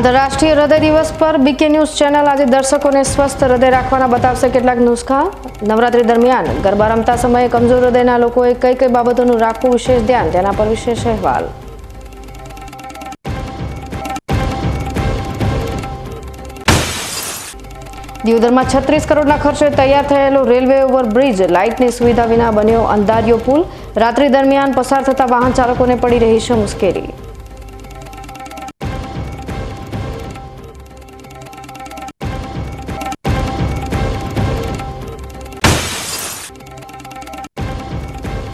આંતરરાષ્ટ્રીય હૃદય દિવસ પર બીકે ન્યૂઝ ચેનલ આજે દર્શકોને સ્વસ્થ હૃદય રાખવાના બતાવશે કેટલાક નુસ્ખા. નવરાત્રી દરમિયાન ગરબા રમતા સમયે કમજોર હૃદયના લોકોએ કઈ કઈ બાબતોનું રાખવું વિશેષ ધ્યાન તેના પર વિશેષ અહેવાલ. દિયોદરમાં છત્રીસ કરોડના ખર્ચે તૈયાર થયેલો રેલવે ઓવરબ્રિજ લાઇટની સુવિધા વિના બન્યો અંધારિયો પુલ. રાત્રિ દરમિયાન પસાર થતા વાહન ચાલકોને પડી રહી છે મુશ્કેલી.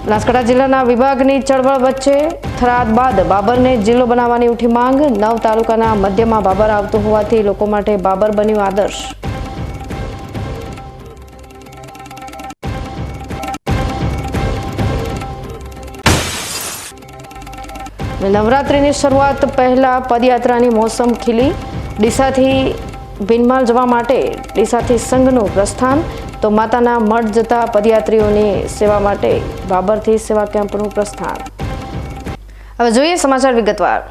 બનાસકાંઠા જિલ્લાના વિભાગની ચળવળ વચ્ચે થરાદ બાદ બાબરને જિલ્લો બનાવવાની ઉઠી માંગ. નવ તાલુકાના મધ્યમાં બાબર આવતું હોવાથી લોકો માટે બાબર બન્યું આદર્શ. નવરાત્રિની શરૂઆત પહેલા પદયાત્રાની મોસમ ખીલી. ડીસાથી ભીનમાલ જવા માટે ડીસાથી સંઘનું પ્રસ્થાન. તો માતાના મઠ જતા પદયાત્રીઓની સેવા માટે બાબરથી સેવા કેમ્પનું પ્રસ્થાન. હવે જોઈએ સમાચાર વિગતવાર.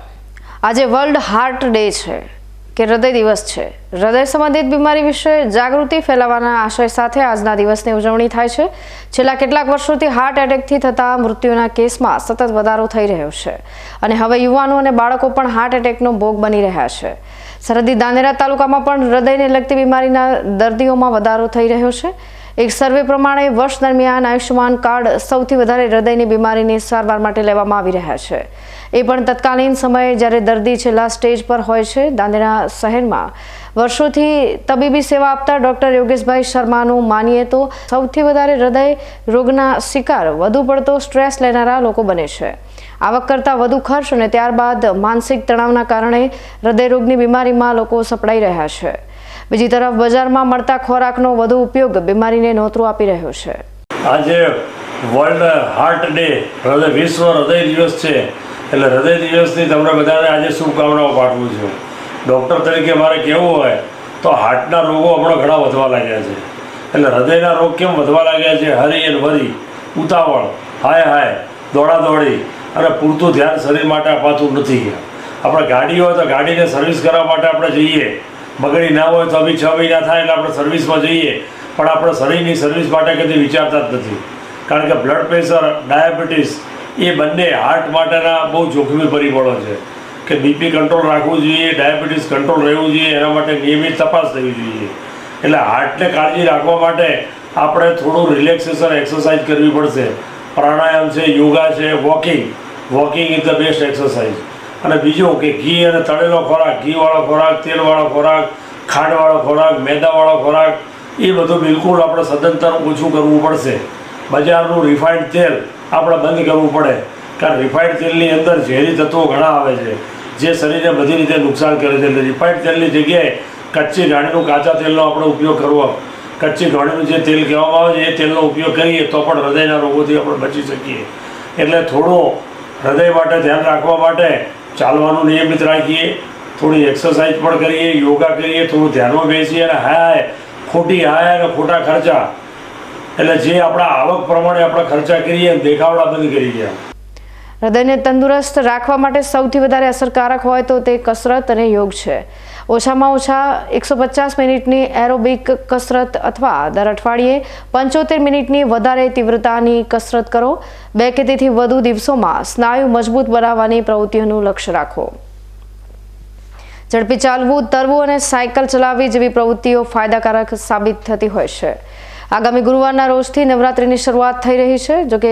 આજે વર્લ્ડ હાર્ટ ડે છે. કે હૃદય દિવસ છે. હૃદય સંબંધિત બીમારી વિશે જાગૃતિ ફેલાવવાના આશય સાથે આજના દિવસની ઉજવણી થાય છે. છેલ્લા કેટલાક વર્ષોથી હાર્ટ એટેકથી થતા મૃત્યુના કેસમાં સતત વધારો થઈ રહ્યો છે. અને હવે યુવાનો અને બાળકો પણ હાર્ટ એટેકનો ભોગ બની રહ્યા છે. સરહદી દાનેરા તાલુકામાં પણ હૃદયને લગતી બીમારીના દર્દીઓમાં વધારો થઈ રહ્યો છે. એક સર્વે પ્રમાણે વર્ષ દરમિયાન આયુષ્યમાન કાર્ડ સૌથી વધારે હૃદયની બીમારીની સારવાર માટે લેવામાં આવી રહ્યા છે. એ પણ તત્કાલીન સમયે જ્યારે દર્દી છેલ્લા સ્ટેજ પર હોય છે, દાંદેરા શહેરમાં. વર્ષોથી તબીબી સેવા આપતા ડોક્ટર યોગેશભાઈ શર્માનું માનીએ તો સૌથી વધારે હૃદય રોગના શિકાર, વધુ પડતો સ્ટ્રેસ લેનારા લોકો બને છે. આવક કરતાં વધુ ખર્ચ અને ત્યારબાદ માનસિક તણાવના કારણે હૃદયરોગની બીમારીમાં લોકો સપડાઈ રહ્યા છે. બીજી તરફ બજારમાં મળતા ખોરાકનો વધુ ઉપયોગ બીમારીને નોતરું આપી રહ્યો છે. આજે વર્લ્ડ હાર્ટ ડે હૃદય વિશ્વ હૃદય દિવસ છે. એટલે હૃદય દિવસની તમને બધાને આજે શુભકામનાઓ પાઠવું છું. ડૉક્ટર તરીકે મારે કહેવું હોય તો હાર્ટના રોગો હમણાં ઘણા વધવા લાગ્યા છે. એટલે હૃદયના રોગ કેમ વધવા લાગ્યા છે? હરી એન વરી, ઉતાવળ, હાય હાય, દોડા દોડી અને પૂરતું ધ્યાન શરીર માટે અપાતું નથી. આપણે ગાડી હોય તો ગાડીને સર્વિસ કરવા માટે આપણે જઈએ. બગડી ના હોય તો બી છ મહિના થાય એટલે આપણે સર્વિસમાં જઈએ. પણ આપણે શરીરની સર્વિસ માટે કદી વિચારતા જ નથી. કારણ કે બ્લડ પ્રેશર ડાયાબિટીસ એ બંને હાર્ટ માટેના બહુ જોખમી પરિબળો છે. કે બીપી કંટ્રોલ રાખવું જોઈએ ડાયાબિટીસ કંટ્રોલ રહેવું જોઈએ, એના માટે નિયમિત તપાસ થવી જોઈએ. એટલે હાર્ટને કાળજી રાખવા માટે આપણે થોડું રિલેક્સેશન એક્સરસાઇઝ કરવી પડશે. પ્રાણાયામ છે, યોગા છે walking walking is the best exercise અને બીજું કે ઘી અને તળેલો ખોરાક, ઘીવાળો ખોરાક, તેલવાળો ખોરાક, ખાંડવાળો ખોરાક, મેદાવાળો ખોરાક, એ બધું બિલકુલ આપણે સદંતર ઓછું કરવું પડશે. બજારનું રિફાઇન્ડ તેલ આપણે બંધ કરવું પડે. કારણ રિફાઇન્ડ તેલની અંદર ઝેરી તત્વો ઘણા આવે છે, જે શરીરને બધી રીતે નુકસાન કરે છે. એટલે રિફાઇન્ડ તેલની જગ્યાએ કચ્ચી ઘાણીનું કાચા તેલનો આપણે ઉપયોગ કરવો. કચ્ચી ઘાણીનું જે તેલ કહેવામાં આવે છે, એ તેલનો ઉપયોગ કરીએ તો પણ હૃદયના રોગોથી આપણે બચી શકીએ. એટલે થોડું હૃદય માટે ધ્યાન રાખવા માટે ચાલવાનું નિયમિત રાખીએ. થોડી એક્સરસાઇઝ પણ કરીએ, યોગા કરીએ, થોડું ધ્યાનમાં બેસીએ અને હાય, ખોટી હાય અને ખોટા ખર્ચા. એટલે જે આપણા આવક પ્રમાણે આપણે ખર્ચા કરીએ દેખાવડા બંધ કરી ગયા. હૃદયને તંદુરસ્ત રાખવા માટે સૌથી વધારે અસરકારક હોય તો તે કસરત અને યોગ છે. ઓછામાં ઓછા એકસો પચાસ મિનિટની એરોબિક કસરત અથવા દર અઠવાડિયે પંચોતેર મિનિટની વધારે તીવ્રતાની કસરત કરો. બે કે તેથી વધુ દિવસોમાં સ્નાયુ મજબૂત બનાવવાની પ્રવૃત્તિઓનું લક્ષ્ય રાખો. ઝડપી ચાલવું, તરવું અને સાયકલ ચલાવવી જેવી પ્રવૃત્તિઓ ફાયદાકારક સાબિત થતી હોય છે. આગામી ગુરુવારના રોજથી નવરાત્રિની શરૂઆત થઈ રહી છે જોકે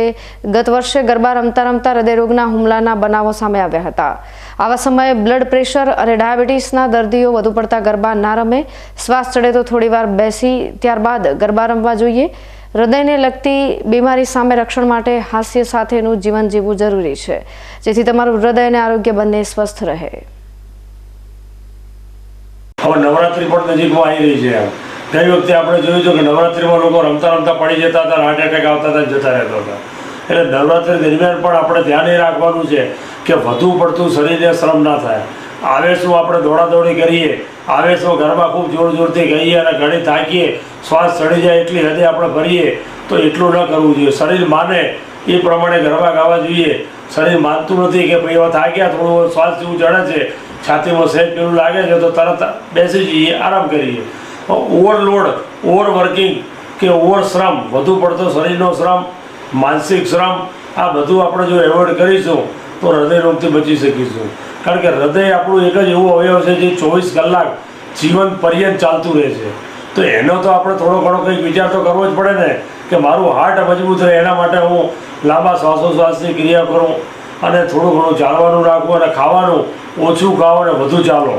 ગત વર્ષે ગરબા રમતા રમતા હૃદયરોગના હુમલાના બનાવો સામે આવ્યા હતા. આવા સમયે બ્લડ પ્રેશર અને ડાયાબિટીસના દર્દીઓ વધુ પડતા ગરબા ના રમે. શ્વાસ ચડે તો થોડીવાર બેસી ત્યારબાદ ગરબા રમવા જોઈએ. હૃદયને લગતી બીમારી સામે રક્ષણ માટે હાસ્ય સાથેનું જીવન જીવવું જરૂરી છે. જેથી તમારું હૃદય અને આરોગ્ય બંને સ્વસ્થ રહે. હવે નવરાત્રી પણ નજીકમાં આવી રહી છે. ગઈ વખતે આપણે જોયું હતું કે નવરાત્રિમાં લોકો રમતા રમતા પડી જતા હતા હાર્ટ એટેક આવતા હતા જતા રહેતા હતા. એટલે નવરાત્રિ દરમિયાન પણ આપણે ધ્યાન એ રાખવાનું છે કે વધુ પડતું શરીરને શ્રમ ના થાય. આવેશમાં આપણે દોડાદોડી કરીએ આવેશમાં ઘરમાં ખૂબ જોર જોરથી ગઈએ અને ઘણી થાકીએ, શ્વાસ ચડી જાય એટલી હદે આપણે ભરીએ તો એટલું ન કરવું જોઈએ. શરીર માને એ પ્રમાણે ગરબા ગાવા જોઈએ. શરીર માનતું નથી કે ભાઈ હવે થાક્યા, થોડું શ્વાસ જેવું ચડે છે. છાતીમાં સહેજ પેલું લાગે છે તો તરત બેસી જઈએ, આરામ કરીએ. ઓવરલોડ ઓવર વર્કિંગ કે ઓવર શ્રમ વધુ પડતો શરીરનો શ્રમ, માનસિક શ્રમ, આ બધું આપણે જો એવોઇડ કરીશું, તો હૃદય રોગથી બચી શકીશું. કારણ કે હૃદય આપણું એક જ એવું અવયવ છે જે ચોવીસ કલાક જીવન પર્યંત ચાલતું રહે છે. તો એનો તો આપણે થોડો ઘણો કંઈક વિચાર તો કરવો જ પડે ને, કે મારું હાર્ટ મજબૂત રહે, એના માટે હું લાંબા શ્વાસોશ્વાસની ક્રિયા કરું અને થોડું ઘણું ચાલવાનું રાખવું અને ખાવાનું ઓછું ખાઓ અને વધુ ચાલો.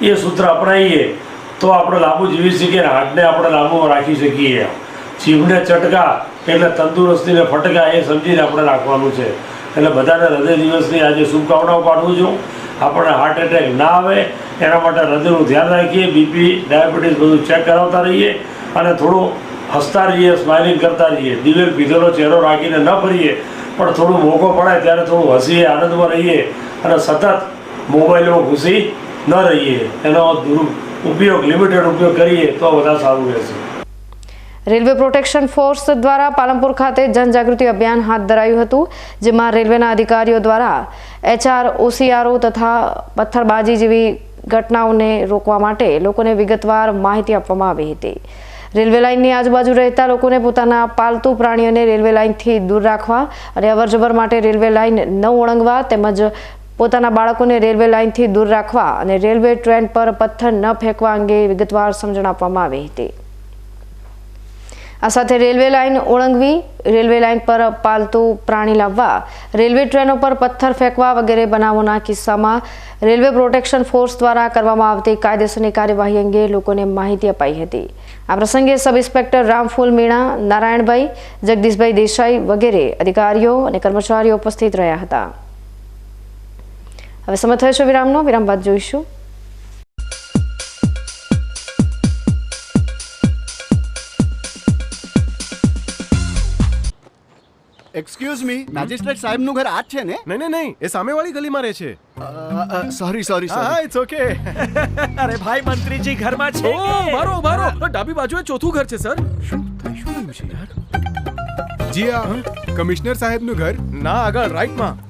એ સૂત્ર અપનાવીએ તો આપણે લાંબુ જીવી શકીએ અને આપણે લાંબુ રાખી શકીએ. જીભને ચટકા એટલે તંદુરસ્તીને ફટકા એ સમજીને આપણે રાખવાનું છે. એટલે બધાને હૃદય દિવસની આજે શુભકામનાઓ પાઠવું છું. આપણને હાર્ટ એટેક ના આવે, એના માટે હૃદયનું ધ્યાન રાખીએ બીપી ડાયાબિટીસ બધું ચેક કરાવતા રહીએ અને થોડું હસતા રહીએ સ્માઇલિંગ કરતા રહીએ. દિવેલ પીધેલો ચહેરો રાખીને ન ફરીએ, પણ થોડું મોકો પડે ત્યારે થોડું હસીએ, આનંદમાં રહીએ અને સતત મોબાઈલમાં ઘૂસી ન રહીએ. એનો દુર ઉપયોગ લિમિટેડ ઉપયોગ કરીએ તો વધારે સારું રહેશે. રેલવે પ્રોટેક્શન ફોર્સ દ્વારા પાલનપુર ખાતે જનજાગૃતિ અભિયાન હાથ ધરાયું હતું, જેમાં રેલવેના અધિકારીઓ દ્વારા એચઆર, ઓસીઆરઓ તથા પથ્થરબાજી જેવી ઘટનાઓને રોકવા માટે લોકોને વિગતવાર માહિતી આપવામાં આવી હતી. રેલવે લાઇનની આજુબાજુ રહેતા લોકોને પોતાના પાલતુ પ્રાણીઓને રેલવે લાઇનથી દૂર રાખવા અને અવરજવર માટે રેલવે લાઇન ન ઓળંગવા તેમજ પોતાના બાળકોને રેલવે લાઇનથી દૂર રાખવા અને રેલવે ટ્રેન પર પથ્થર ન ફેંકવા અંગે વિગતવાર સમજણ આપવામાં આવી હતી. આ સાથે રેલવે લાઇન ઓળંગવી, રેલવે લાઇન પર પાલતુ પ્રાણી લાવવા, રેલવે ટ્રેનો પર પથ્થર ફેંકવા વગેરે બનાવોના કિસ્સામાં રેલવે પ્રોટેક્શન ફોર્સ દ્વારા કરવામાં આવતી કાયદેસરની કાર્યવાહી અંગે લોકોને માહિતી અપાઈ હતી. આ પ્રસંગે સબ ઇન્સ્પેક્ટર રામફૂલ મીણા, નારાયણભાઈ, જગદીશભાઈ દેસાઈ વગેરે અધિકારીઓ અને કર્મચારીઓ ઉપસ્થિત રહ્યા હતા. હવે સમય થયો છે વિરામનો. વિરામ બાદ જોઈશું. એક્સક્યુઝ મી મેજિસ્ટ્રેટ સાહેબનું ઘર આ જ છે ને? નહીં નહીં નહીં એ સામેવાળી ગલીમાં રહે છે. સોરી સોરી હા ઇટ્સ ઓકે અરે ભાઈ મંત્રીજી ઘરમાં છે ઓ? મારો મારો. ડાબી બાજુએ ચોથું ઘર છે સર. શું જી હા. કમિશનર સાહેબનું ઘર ના આગળ રાઈટમાં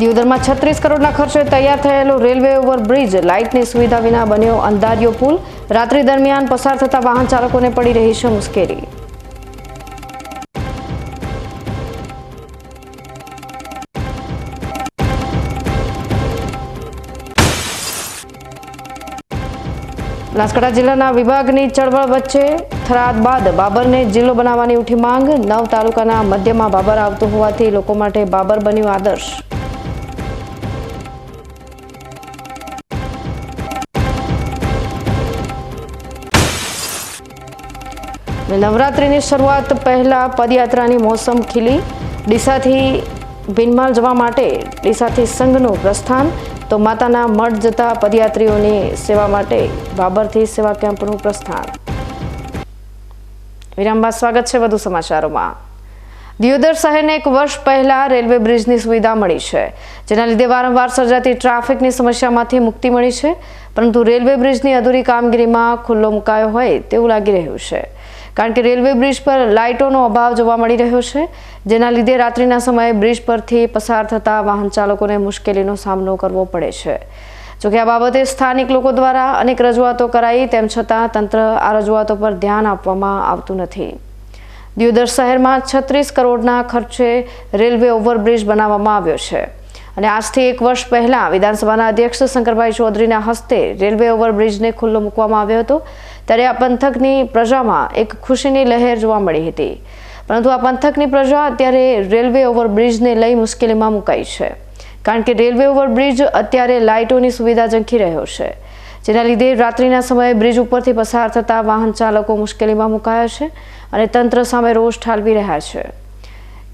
દિયોદરમાં છત્રીસ કરોડના ખર્ચે તૈયાર થયેલો રેલવે ઓવરબ્રિજ લાઇટની સુવિધા વિના બન્યો અંધારિયો પુલ. રાત્રિ દરમિયાન પસાર થતા વાહન ચાલકોને પડી રહી છે મુશ્કેલી. બનાસકાંઠા જિલ્લાના વિભાગની ચળવળ વચ્ચે થરાદ બાદ બાબરને જિલ્લો બનાવવાની ઉઠી માંગ. નવ તાલુકાના મધ્યમાં બાબર આવતું હોવાથી લોકો માટે બાબર બન્યું આદર્શ. નવરાત્રિની શરૂઆત પહેલાં પદયાત્રાની મોસમ ખીલી. ડીસાથી ભીનમાળ જવા માટે ડીસાથી સંઘનું પ્રસ્થાન. તો માતાના મઠ જતા પદયાત્રીઓની સેવા માટે બાબરથી સેવા કેમ્પનું પ્રસ્થાન. વિરામ બાદ સ્વાગત છે વધુ સમાચારોમાં. દિયોદર શહેરને એક વર્ષ પહેલા રેલવે બ્રિજની સુવિધા મળી છે, જેના લીધે વારંવાર સર્જાતી ટ્રાફિકની સમસ્યામાંથી મુક્તિ મળી છે. પરંતુ રેલવે બ્રિજની અધૂરી કામગીરીમાં ખુલ્લો મુકાયો હોય તેવું લાગી રહ્યું છે. કારણ કે રેલવે બ્રિજ પર લાઇટોનો અભાવ જોવા મળી રહ્યો છે, જેના લીધે રાત્રિના સમયે બ્રિજ પરથી પસાર થતા વાહન ચાલકોને મુશ્કેલીનો સામનો કરવો પડે છે. જોકે આ બાબતે સ્થાનિક લોકો દ્વારા અનેક રજૂઆતો કરાઈ, તેમ છતાં તંત્ર આ રજૂઆતો પર ધ્યાન આપવામાં આવતું નથી. દિયોદર શહેરમાં છત્રીસ કરોડના ખર્ચે રેલવે ઓવરબ્રિજ બનાવવામાં આવ્યો છે અને આજથી એક વર્ષ પહેલાં વિધાનસભાના અધ્યક્ષ શંકરભાઈ ચૌધરીના હસ્તે રેલવે ઓવરબ્રિજને ખુલ્લો મૂકવામાં આવ્યો હતો. ત્યારે આ પંથકની પ્રજામાં એક ખુશીની લહેર જોવા મળી હતી. પરંતુ આ પંથકની પ્રજા અત્યારે રેલવે ઓવરબ્રિજને લઈ મુશ્કેલીમાં મુકાઈ છે. કારણ કે રેલવે ઓવરબ્રિજ અત્યારે લાઇટોની સુવિધા ઝંખી રહ્યો છે. જેના લીધે રાત્રિના સમયે બ્રિજ ઉપરથી પસાર થતા વાહન ચાલકો મુશ્કેલીમાં મુકાયા છે અને તંત્ર સામે રોષ ઠાલવી રહ્યા છે.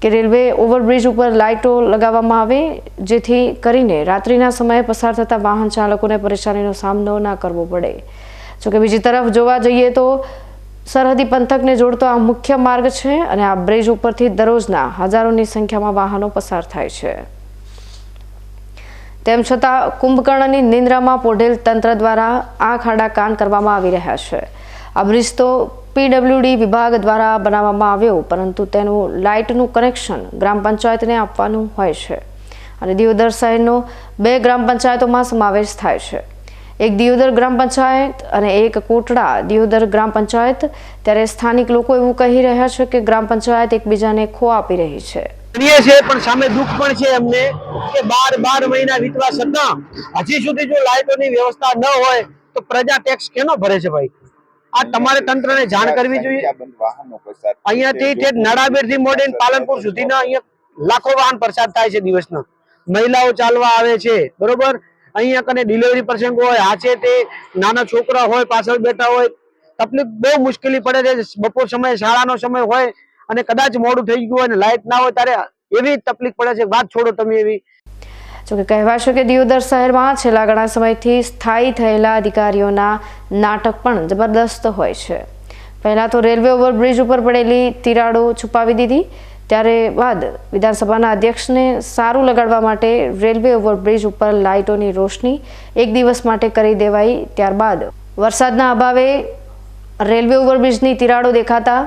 કે રેલવે ઓવરબ્રિજ ઉપર લાઇટો લગાવવામાં આવે, જેથી કરીને રાત્રિના સમયે પસાર થતા વાહન ચાલકોને પરેશાનીનો સામનો ના કરવો પડે. જોકે બીજી તરફ જોવા જઈએ તો સરહદી પંથકને જોડતો આ મુખ્ય માર્ગ છે અને આ બ્રિજ ઉપરથી દરરોજના હજારોની સંખ્યામાં વાહનો પસાર થાય છે. તેમ છતાં કુંભકર્ણની નિંદ્રામાં પોઢેલ તંત્ર દ્વારા આ ખાડા કાન કરવામાં આવી રહ્યા છે. આ બ્રિજ તો પીડબ્લ્યુડી વિભાગ દ્વારા બનાવવામાં આવ્યો, પરંતુ તેનું લાઇટનું કનેક્શન ગ્રામ પંચાયતને આપવાનું હોય છે. અને દિયોદર શહેરનો બે ગ્રામ પંચાયતોમાં સમાવેશ થાય છે. એક દિયોદર ગ્રામ પંચાયત અને એક કોટડા દિયોદર ગ્રામ પંચાયત. ત્યારે સ્થાનિક લોકો એવું કહી રહ્યા છે કે ગ્રામ પંચાયત એકબીજાને ખો આપી રહી છે. પણ સામે દુઃખ પણ છે અમને કે બાર બાર મહિના વીતવા છતાં હજી સુધી જો લાઇટોની વ્યવસ્થા ન હોય તો પ્રજા ટેક્સ કેનો ભરે છે ભાઈ? આ તમારે તંત્રને જાણ કરવી જોઈએ. અહીંયાથી થી મોડીને પાલનપુર સુધીના અહીંયા લાખો વાહન પ્રસાદ થાય છે દિવસના. મહિલાઓ ચાલવા આવે છે, બરોબર? અહીંયા કને ડિલિવરી પ્રસંગ હોય, આ તે, નાના છોકરા હોય, પાછળ બેઠા હોય, તકલીફ બહુ મુશ્કેલી પડે છે, બપોર સમયે, શાળાનો સમય હોય, અને કદાચ મોડું થઈ ગયું હોય અને લાઇટ ના હોય, ત્યારે એવી તકલીફ પડે છે. વાત છોડો તમે એવી. જોકે કહેવાશે કે દિયોદર શહેરમાં છેલ્લા ઘણા સમયથી સ્થાયી થયેલા અધિકારીઓના નાટક પણ જબરદસ્ત હોય છે. પહેલાં તો રેલવે ઓવરબ્રિજ ઉપર પડેલી તિરાડો છુપાવી દીધી ત્યારે બાદ વિધાનસભાના અધ્યક્ષને સારું લગાડવા માટે રેલવે ઓવરબ્રિજ ઉપર લાઇટોની રોશની એક દિવસ માટે કરી દેવાઈ. ત્યારબાદ વરસાદના અભાવે રેલવે ઓવરબ્રિજની તિરાડો દેખાતા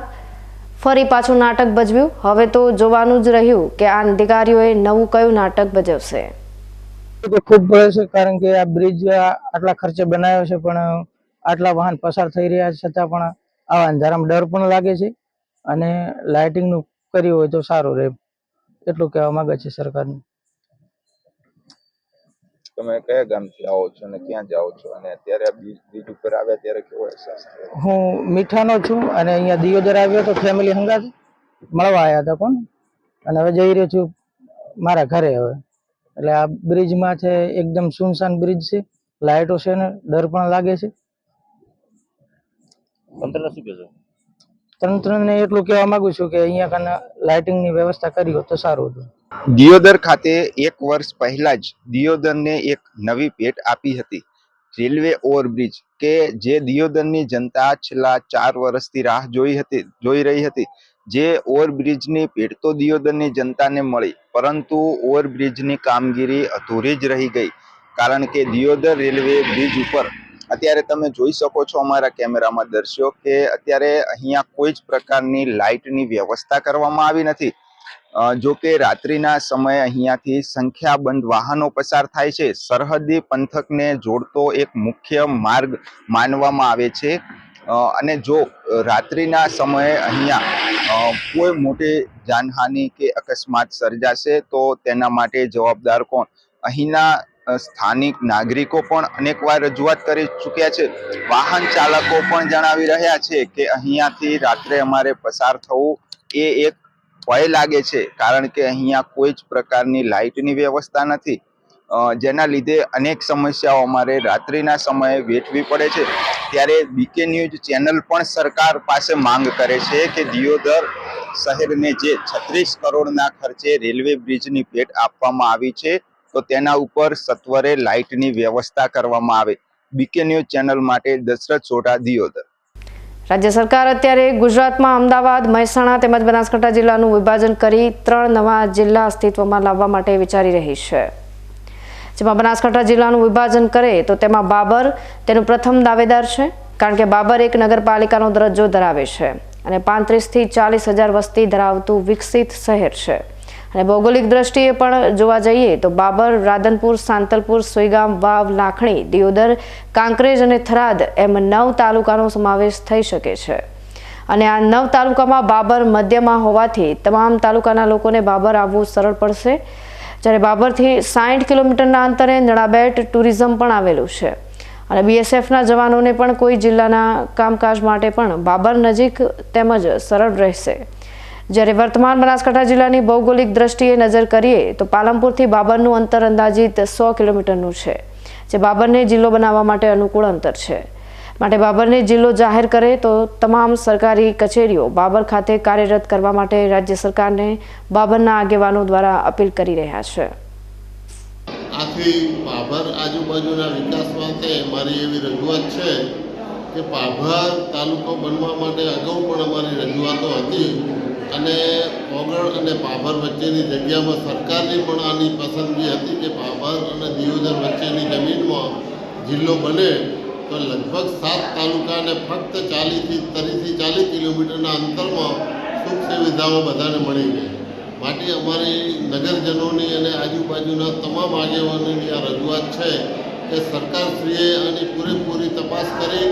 ફરી પાછું નાટક ભજવ્યું. હવે તો જોવાનું જ રહ્યું કે આ અધિકારીઓએ નવું કયું નાટક ભજવશે. ખૂબ ભય છે, કારણ કે આ બ્રિજ આટલા ખર્ચે બનાવ્યો છે, પણ આટલા વાહન પસાર થઈ રહ્યા છતાં પણ આવા અંધારામાં ડર પણ લાગે છે. અને લાઇટિંગનું કર્યું હોય તો સારું રહે. એટલું કહેવા માંગે છે સરકારને. તમે કયા ગામથી આવો છો અને ક્યાં જાઓ છો? અને અત્યારે આ બીજ બીજ ઉપર આવ્યા ત્યારે કેવો અહેસાસ થયો? હું મીઠાનો છું અને અહીંયા દિયોદર આવ્યો તો ફેમિલી હંગાત. મળવા આવ્યા હતા પણ અને હવે જઈ રહ્યો છું મારા ઘરે હવે. એટલે આ બ્રિજમાં છે એકદમ સુનસાન બ્રિજ છે. લાઇટો છે ને ડર પણ લાગે છે. તંત્રને એટલું કહેવા માંગુ છું કે અહીંયા કને લાઇટિંગની વ્યવસ્થા કરી હોત તો સારું હતું. દિયોદર ખાતે એક વર્ષ પહેલા જ દિયોદરને એક નવી ભેટ આપી હતી. રેલવે ઓવરબ્રિજ કે જે દિયોદરની જનતા છેલ્લા ચાર વર્ષથી રાહ જોઈ હતી, જોઈ રહી હતી. જે ઓવરબ્રિજની ભેટ તો દિયોદરની જનતાને મળી, પરંતુ ઓવરબ્રિજની કામગીરી અધૂરી જ રહી ગઈ. કારણ કે દિયોદર રેલવે બ્રિજ ઉપર અત્યારે તમે જોઈ શકો છો અમારા કેમેરામાં દર્શ્યો કે અત્યારે અહીંયા કોઈ જ પ્રકારની લાઇટની વ્યવસ્થા કરવામાં આવી નથી. જો કે રાત્રિના સમયે અહીંયાથી સંખ્યાબંધ વાહનો પસાર થાય છે. સરહદી પંથકને જોડતો એક મુખ્ય માર્ગ માનવામાં આવે છે. અને જો રાત્રિના સમયે અહીંયા કોઈ મોટી જાનહાનિ કે અકસ્માત સર્જાશે તો તેના માટે જવાબદાર કોણ? અહીંના સ્થાનિક નાગરિકો પણ અનેકવાર રજૂઆત કરી ચૂક્યા છે. વાહન ચાલકો પણ જણાવી રહ્યા છે કે અહીંયાથી રાત્રે અમારે પસાર થવું એ એક ભય લાગે છે, કારણ કે અહીંયા કોઈ જ પ્રકારની લાઇટની વ્યવસ્થા નથી. જેના લીધે અનેક સમસ્યાઓ અમારે રાત્રિના સમયે વેઠવી પડે છે. ત્યારે બીકે ન્યૂઝ ચેનલ પણ સરકાર પાસે માંગ કરે છે કે દિયોદર શહેરને જે છત્રીસ કરોડના ખર્ચે રેલવે બ્રિજની ભેટ આપવામાં આવી છે તો તેના ઉપર સત્વરે લાઇટની વ્યવસ્થા કરવામાં આવે. બીકે ન્યૂઝ ચેનલ માટે દશરથ સોઢા, દિયોદર. રાજ્ય સરકાર અત્યારે ગુજરાતમાં અમદાવાદ, મહેસાણા તેમજ બનાસકાંઠા જિલ્લાનું વિભાજન કરી ત્રણ નવા જિલ્લા અસ્તિત્વમાં લાવવા માટે વિચારી રહી છે. જેમાં બનાસકાંઠા જિલ્લાનું વિભાજન કરે તો તેમાં બાબર તેનું પ્રથમ દાવેદાર છે, કારણ કે બાબર એક નગરપાલિકાનો દરજ્જો ધરાવે છે અને પાંત્રીસથી ચાલીસ હજાર વસ્તી ધરાવતું વિકસિત શહેર છે. અને ભૌગોલિક દ્રષ્ટિએ પણ જોવા જઈએ તો બાબર, રાધનપુર, સાંતલપુર, સુઈગામ, વાવ, લાખણી, દિયોદર, કાંકરેજ અને થરાદ એમ નવ તાલુકાનો સમાવેશ થઈ શકે છે. અને આ નવ તાલુકામાં બાબર મધ્યમાં હોવાથી તમામ તાલુકાના લોકોને બાબર આવવું સરળ પડશે. જ્યારે બાબરથી સાઠ કિલોમીટરના અંતરે નડાબેટ ટુરિઝમ પણ આવેલું છે. અને બીએસએફના જવાનોને પણ કોઈ જિલ્લાના કામકાજ માટે પણ બાબર નજીક તેમજ સરળ રહેશે. જ્યારે વર્તમાન બનાસકાંઠા જિલ્લાની ભૌગોલિક દ્રષ્ટિએ નજર કરીએ તો પાલનપુરથી બાબરનું અંતર અંદાજિત સો કિલોમીટરનું છે, જે બાબરને જિલ્લો બનાવવા માટે અનુકૂળ અંતર છે. માટે બાબરને જિલ્લો જાહેર કરે તો તમામ સરકારી કચેરીઓ બાબર ખાતે કાર્યરત કરવા માટે રાજ્ય સરકારને બાબરના આગેવાનો દ્વારા અપીલ કરી રહ્યા છે. આથી બાબર આજુબાજુના વિકાસ માટે મારી એવી રજૂઆત છે કે બાબર તાલુકો બનવા માટે અગાઉ પણ અમારી રજૂઆતો હતી અને ઓગળ અને પાભર વચ્ચેની જગ્યામાં સરકારની પણ આની પસંદગી હતી કે પાભર અને દિયોદર વચ્ચેની જમીનમાં જિલ્લો બને તો લગભગ સાત તાલુકાને ફક્ત ચાલીસથી ત્રીસથી ચાલીસ કિલોમીટરના અંતરમાં સુખ સુવિધાઓ બધાને મળી ગઈ. માટે અમારી નગરજનોની અને આજુબાજુના તમામ આગેવાનોની આ રજૂઆત છે કે સરકારશ્રીએ આની પૂરેપૂરી તપાસ કરી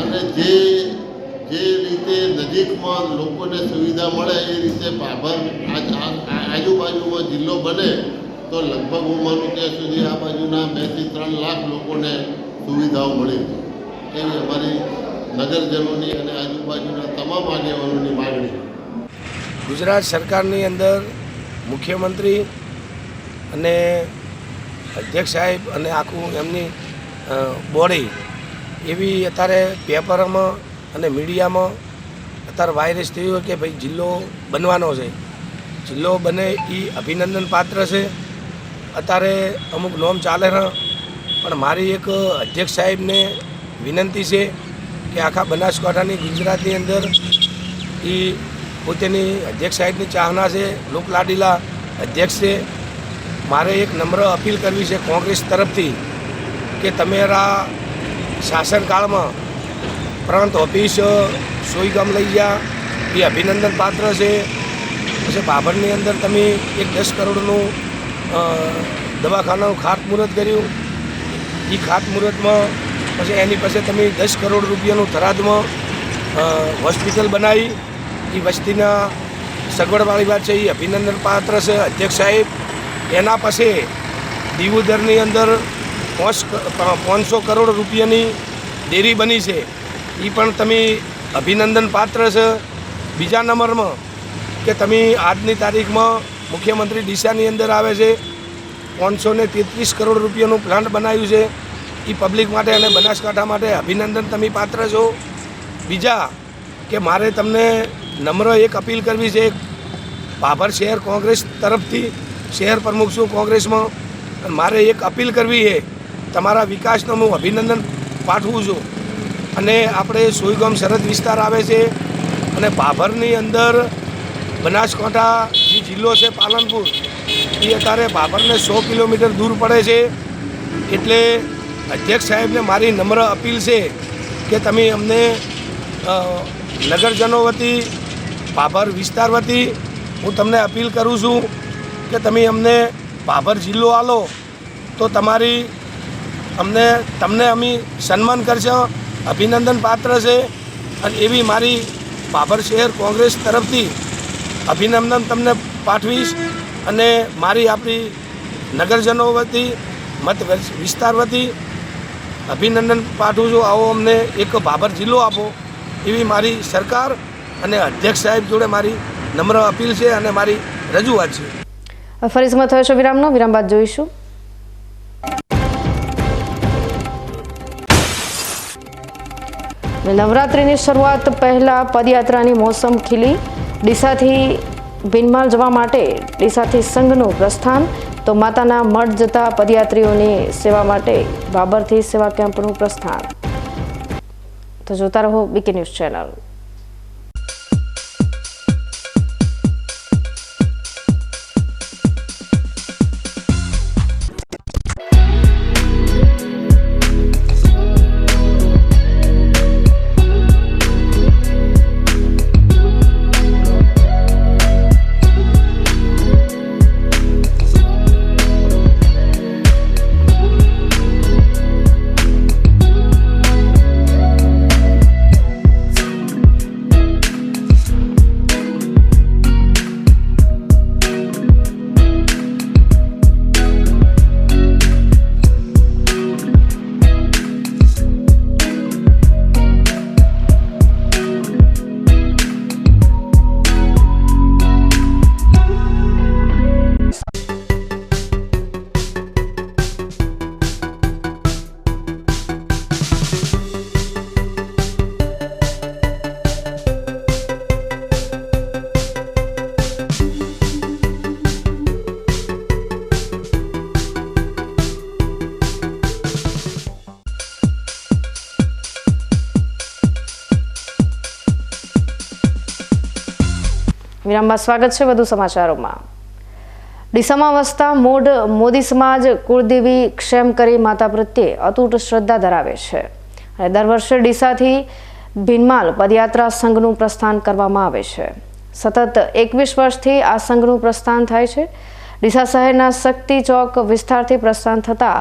અને જે જે રીતે નજીકમાં લોકોને સુવિધા મળે, એ રીતે આ- આજુબાજુમાં જિલ્લો બને, તો લગભગ હું માનું ત્યાં સુધી આ બાજુના બેથી ત્રણ લાખ લોકોને સુવિધાઓ મળી એવી અમારી નગરજનોની અને આજુબાજુના તમામ આગેવાનોની માગણી. ગુજરાત સરકારની અંદર મુખ્યમંત્રી અને અધ્યક્ષ સાહેબ અને આખું એમની બોડી એવી અત્યારે પેપરમાં અને મીડિયામાં અત્યારે વાયરસ થયું કે ભાઈ જિલ્લો બનવાનો છે. જિલ્લો બને એ અભિનંદન પાત્ર છે. અત્યારે અમુક નોમ ચાલે છે. પણ મારી એક અધ્યક્ષ સાહેબને વિનંતી છે કે આખા બનાસકાંઠાની ગુજરાતની અંદર એ પોતેની અધ્યક્ષ સાહેબની ચાહના છે. લોકલાડીલા અધ્યક્ષ છે. મારે એક નમ્ર અપીલ કરવી છે કોંગ્રેસ તરફથી કે તમારા શાસનકાળમાં પ્રાંત ઓફિસ સોઈગામ લઈ ગયા. એ અભિનંદન પાત્ર છે. પછી બાબરની અંદર તમે એક દસ કરોડનું દવાખાનાનું ખાતમુહૂર્ત કર્યું. એ ખાતમુહૂર્તમાં પછી એની પાસે તમે દસ કરોડ રૂપિયાનું થરાદમાં હોસ્પિટલ બનાવી. એ વસ્તીના સગવડવાળી વાત છે એ અભિનંદન પાત્ર છે, અધ્યક્ષ સાહેબ. એના પાસે દીવુદરની અંદર પાંચસો કરોડ રૂપિયાની ડેરી બની છે. એ પણ તમે અભિનંદન પાત્ર છે. બીજા નંબરમાં કે તમે આજની તારીખમાં મુખ્યમંત્રી દિશાની અંદર આવે છે. પાંચસો ને તેત્રીસ કરોડ રૂપિયાનું પ્લાન્ટ બનાવ્યું છે. એ પબ્લિક માટે અને બનાસકાંઠા માટે અભિનંદન તમે પાત્ર છો. બીજા કે મારે તમને નમ્ર એક અપીલ કરવી છે. ભાભર શહેર કોંગ્રેસ તરફથી, શહેર પ્રમુખ છું કોંગ્રેસમાં મારે એક અપીલ કરવી છે. તમારા વિકાસનો હું અભિનંદન પાઠવું છું. અને આપણે સોયગામ સરહદ વિસ્તાર આવે છે અને ભાભરની અંદર બનાસકાંઠા જે જિલ્લો છે પાલનપુર, એ અત્યારે ભાભરને સો કિલોમીટર દૂર પડે છે. એટલે અધ્યક્ષ સાહેબને મારી નમ્ર અપીલ છે કે તમે અમને નગરજનો વતી ભાભર વિસ્તાર વતી હું તમને અપીલ કરું છું કે તમે અમને ભાભર જિલ્લો આલો તો તમારી અમને, તમને અમે સન્માન કરશો. અભિનંદન પાત્ર છે અને એવી મારી બાબર શહેર કોંગ્રેસ તરફથી અભિનંદન તમને પાઠવીશ અને મારી આપણી નગરજનો વતી, મત વિસ્તાર વતી અભિનંદન પાઠવું છું. આવો અમને એક બાબર જિલ્લો આપો. એવી મારી સરકાર અને અધ્યક્ષ સાહેબ જોડે મારી નમ્ર અપીલ છે અને મારી રજૂઆત છે. ફરી સમય થયો છે વિરામનો. વિરામ બાદ જોઈશું. નવરાત્રિની શરૂઆત પહેલાં પદયાત્રાની મોસમ ખીલી. ડીસાથી ભીનમાલ જવા માટે ડીસાથી સંઘનું પ્રસ્થાન. તો માતાના મઠ જતા પદયાત્રીઓની સેવા માટે બાબરથી સેવા કેમ્પનું પ્રસ્થાન. તો જોતા રહો બીકે ન્યૂઝ ચેનલ. વિરામ બાદ સ્વાગત છે વધુ સમાચારોમાં. ડીસામાં વસતા મૂળ મોદી સમાજ કુળદેવી ક્ષેમ કરી માતા પ્રત્યે અતૂટ શ્રદ્ધા ધરાવે છે. અને દર વર્ષે ડીસાથી ભીનમાલ પદયાત્રા સંઘનું પ્રસ્થાન કરવામાં આવે છે. સતત એકવીસ વર્ષથી આ સંઘનું પ્રસ્થાન થાય છે. ડીસા શહેરના શક્તિ ચોક વિસ્તારથી પ્રસ્થાન થતા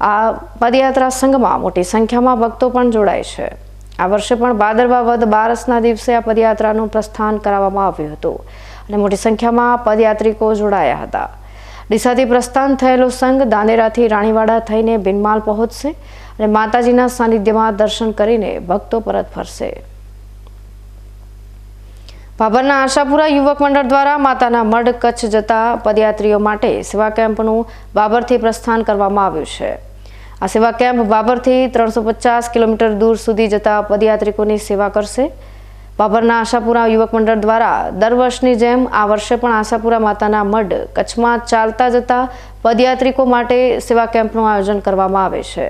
આ પદયાત્રા સંઘમાં મોટી સંખ્યામાં ભક્તો પણ જોડાય છે. આ વર્ષે પણ ભાદરવા વધ બારસના દિવસે આ પદયાત્રાનું પ્રસ્થાન કરાવવામાં આવ્યું હતું અને મોટી સંખ્યામાં પદયાત્રિકો જોડાયા હતા. ડીસાથી પ્રસ્થાન થયેલો સંઘ દાંદેરાથી રાણીવાડા થઈને બિનમાલ પહોંચશે અને માતાજીના સાનિધ્યમાં દર્શન કરીને ભક્તો પરત ફરશે. ભાભરના આશાપુરા યુવક મંડળ દ્વારા માતાના મઢ કચ્છ જતા પદયાત્રીઓ માટે સેવા કેમ્પનું બાબરથી પ્રસ્થાન કરવામાં આવ્યું છે. આ સેવા કેમ્પ બાબરથી ત્રણસો પચાસ કિલોમીટર દૂર સુધી જતા પદયાત્રિકોની સેવા કરશે. બાબરના આશાપુરા યુવક મંડળ દ્વારા દર વર્ષની જેમ આ વર્ષે પણ આશાપુરા માતાના મઢ કચ્છમાં ચાલતા જતા પદયાત્રિકો માટે સેવા કેમ્પનું આયોજન કરવામાં આવે છે.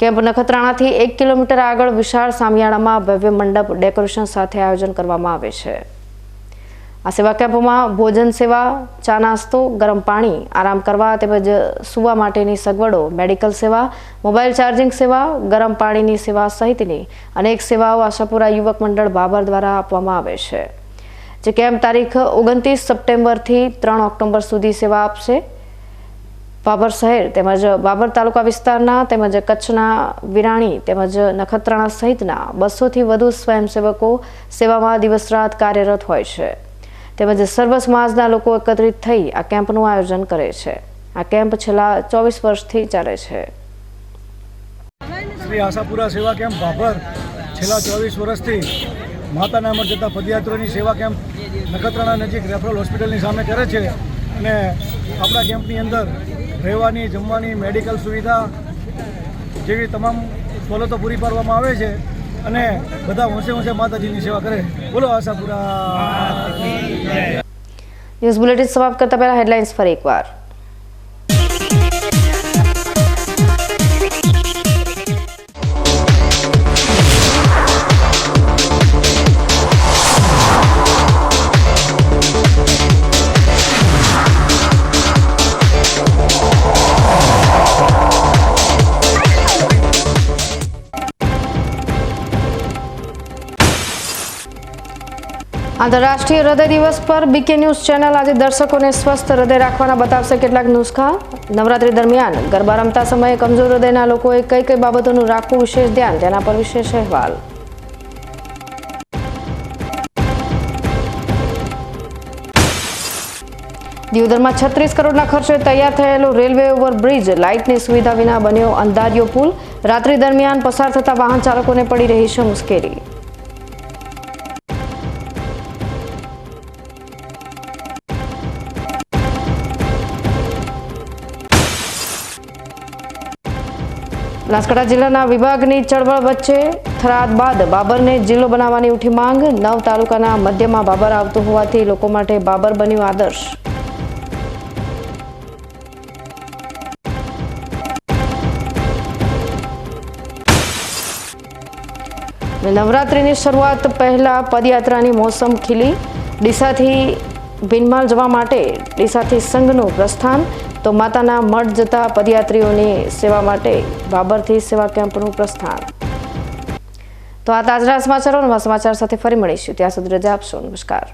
કેમ્પ નખત્રાણાથી એક કિલોમીટર આગળ વિશાળ સામિયાણામાં ભવ્ય મંડપ ડેકોરેશન સાથે આયોજન કરવામાં આવે છે. આ સેવા કેમ્પોમાં ભોજન સેવા, ચા નાસ્તો, ગરમ પાણી, આરામ કરવા તેમજ સુવા માટેની સગવડો, મેડિકલ સેવા, મોબાઈલ ચાર્જિંગ સેવા, ગરમ પાણીની સેવા સહિતની અનેક સેવાઓ આશાપુરા યુવક મંડળ બાબર દ્વારા આપવામાં આવે છે. જે કેમ્પ તારીખ ઓગણત્રીસ સપ્ટેમ્બરથી ત્રણ ઓક્ટોબર સુધી સેવા આપશે. બાબર શહેર તેમજ બાબર તાલુકા વિસ્તારના તેમજ કચ્છના વિરાણી તેમજ નખત્રાણા સહિતના બસોથી વધુ સ્વયંસેવકો સેવામાં દિવસ રાત કાર્યરત હોય છે. તેમજ સર્વ સમાજના લોકો એકત્રિત થઈ આ કેમ્પનું આયોજન કરે છે. આ કેમ્પ છેલ્લા ચોવીસ વર્ષથી ચાલે છે. શ્રી આશાપુરા સેવા કેમ્પ ભાભર છેલ્લા ચોવીસ વર્ષથી માતાના અમર જતા પદયાત્રીઓની સેવા કેમ્પ નખત્રાણા નજીક રેફરલ હોસ્પિટલની સામે કરે છે અને આપણા કેમ્પની અંદર રહેવાની, જમવાની, મેડિકલ સુવિધા જેવી તમામ સવલતો પૂરી પાડવામાં આવે છે. અને બધા હોંશે હોંશે માતાજીની સેવા કરે. બોલો આશાપુરા. ન્યૂઝ બુલેટિન સમાપ્ત કરતા પહેલા હેડલાઇન્સ ફરી એકવાર. આંતરરાષ્ટ્રીય હૃદય દિવસ પર બીકે ન્યૂઝ ચેનલ આજે દર્શકોને સ્વસ્થ હૃદય રાખવાના બતાવશે કેટલાક નુસ્ખા. નવરાત્રી દરમિયાન ગરબા રમતા સમયે કમજોર હૃદયના લોકોએ કઈ કઈ બાબતોનું રાખવું વિશેષ ધ્યાન? તેના પર વિશેષ અહેવાલ. દિયોદરમાં છત્રીસ કરોડના ખર્ચે તૈયાર થયેલો રેલવે ઓવરબ્રિજ લાઇટની સુવિધા વિના બન્યો અંધારિયો પુલ. રાત્રિ દરમિયાન પસાર થતા વાહન ચાલકોને પડી રહી છે મુશ્કેલી. બનાસકાંઠા જિલ્લાના વિભાગની ચળવળ વચ્ચે થરાદ બાદ બાબરને જિલ્લો બનાવવાની ઉઠી માંગ. નવ તાલુકાના મધ્યમાં બાબર આવતો હોવાથી લોકો માટે બાબર બન્યું આદર્શ. નવરાત્રિની શરૂઆત પહેલા પદયાત્રાની મોસમ ખીલી. ડીસાથી ભીનમાલ જવા માટે ડીસાથી સંઘનું પ્રસ્થાન. તો માતાના મઠ જતા પદયાત્રીઓની સેવા માટે બાબરથી સેવા કેમ્પનું પ્રસ્થાન. તો આ તાજરા સમાચારો સમાચાર સાથે ફરી મળીશું. ત્યાં સુધી રજા આપશો. નમસ્કાર.